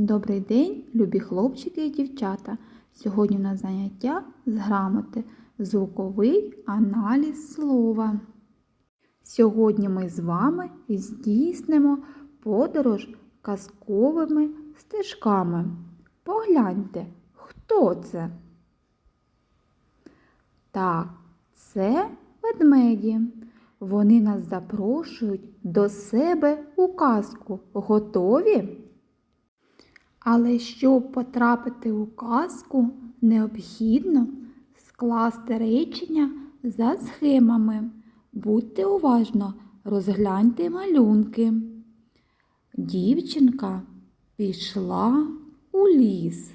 Добрий день, любі хлопчики і дівчата. Сьогодні на заняття з грамоти звуковий аналіз слова. Сьогодні ми з вами здійснимо подорож казковими стежками. Погляньте, хто це? Так, це ведмеді. Вони нас запрошують до себе у казку. Готові? Але щоб потрапити у казку, необхідно скласти речення за схемами. Будьте уважно, розгляньте малюнки. Дівчинка пішла у ліс.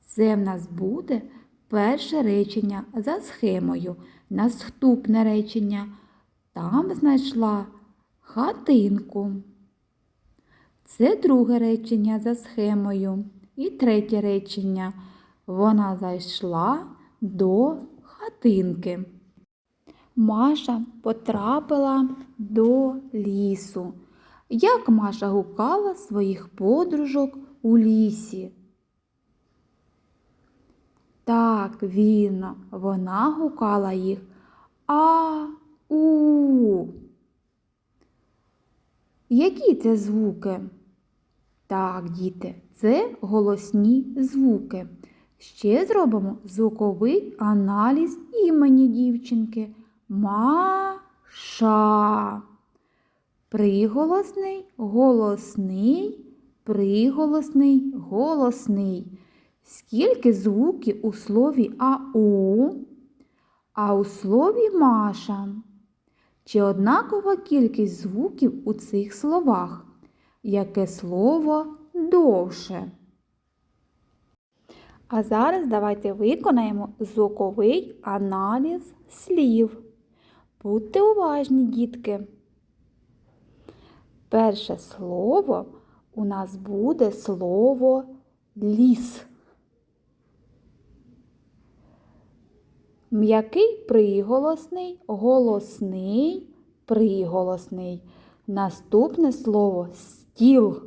Це в нас буде перше речення за схемою. Наступне речення. Там знайшла хатинку. Це друге речення за схемою. І третє речення. Вона зайшла до хатинки. Маша потрапила до лісу. Як Маша гукала своїх подружок у лісі? Так, вірно, вона гукала їх А-у. Які це звуки? Так, діти, це голосні звуки. Ще зробимо звуковий аналіз імені дівчинки. Маша. Приголосний, голосний, приголосний, голосний. Скільки звуків у слові АУ, а у слові Маша? Чи однакова кількість звуків у цих словах? Яке слово довше? А зараз давайте виконаємо звуковий аналіз слів. Будьте уважні, дітки. Перше слово у нас буде слово ліс. М'який приголосний, голосний, приголосний. Наступне слово стіл.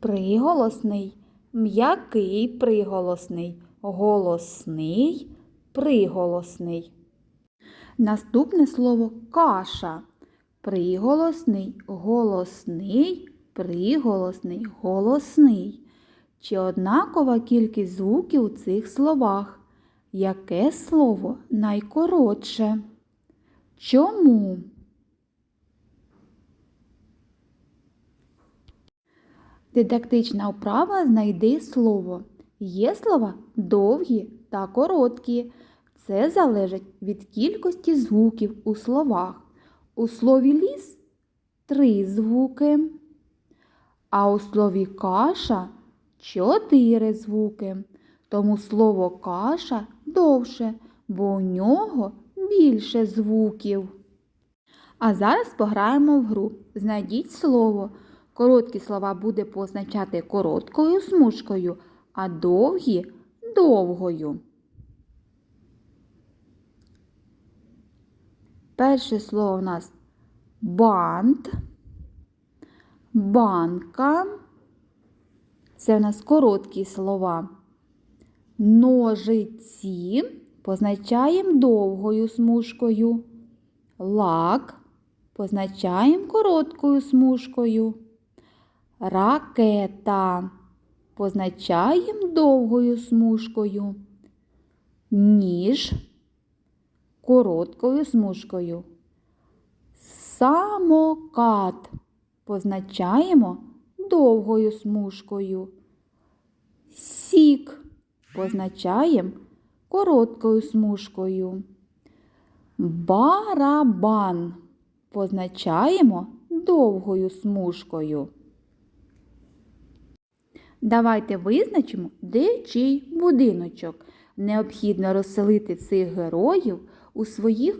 Приголосний, м'який приголосний, голосний, приголосний. Наступне слово каша. Приголосний, голосний, приголосний, голосний. Чи однакова кількість звуків у цих словах? Яке слово найкоротше? Чому? Дидактична вправа знайди слово. Є слова довгі та короткі. Це залежить від кількості звуків у словах. У слові ліс три звуки, а у слові каша чотири звуки. Тому слово каша довше, бо у нього більше звуків. А зараз пограємо в гру. Знайдіть слово. Короткі слова буде позначати короткою смужкою, а довгі довгою. Перше слово у нас бант, банка. Це у нас короткі слова. Ножиці позначаємо довгою смужкою. Лак позначаємо короткою смужкою. Ракета позначаємо довгою смужкою. Ніж короткою смужкою. Самокат позначаємо довгою смужкою. Сік позначаємо короткою смужкою. Барабан позначаємо довгою смужкою. Давайте визначимо, де чий будиночок. Необхідно розселити цих героїв у своїх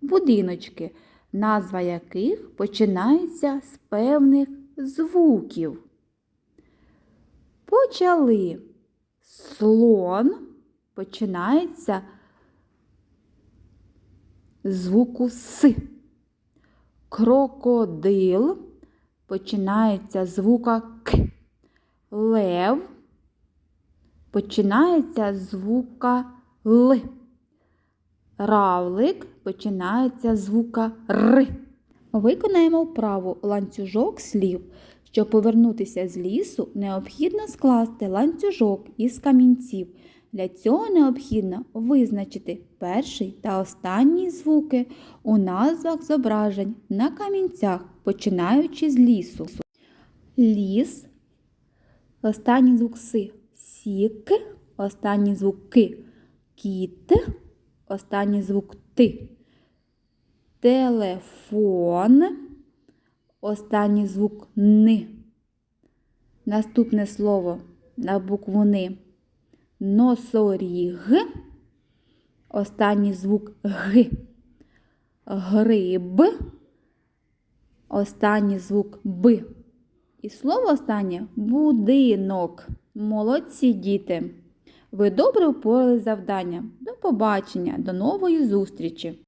будиночки, назва яких починається з певних звуків. Почали. Слон починається з звуку С. Крокодил починається з звука К. Лев починається з звука Л. Равлик починається з звука Р. Виконаємо вправу ланцюжок слів. Щоб повернутися з лісу, необхідно скласти ланцюжок із камінців. Для цього необхідно визначити перший та останній звуки у назвах зображень на камінцях, починаючи з лісу. Ліс, останній звук си сік, останній звук ки кіт, останній звук ти телефон, останній звук ни. Наступне слово на букву ни. Носоріг, останній звук г. Гриб, останній звук б. І слово останнє будинок. Молодці діти! Ви добре впорали завдання. До побачення, до нової зустрічі!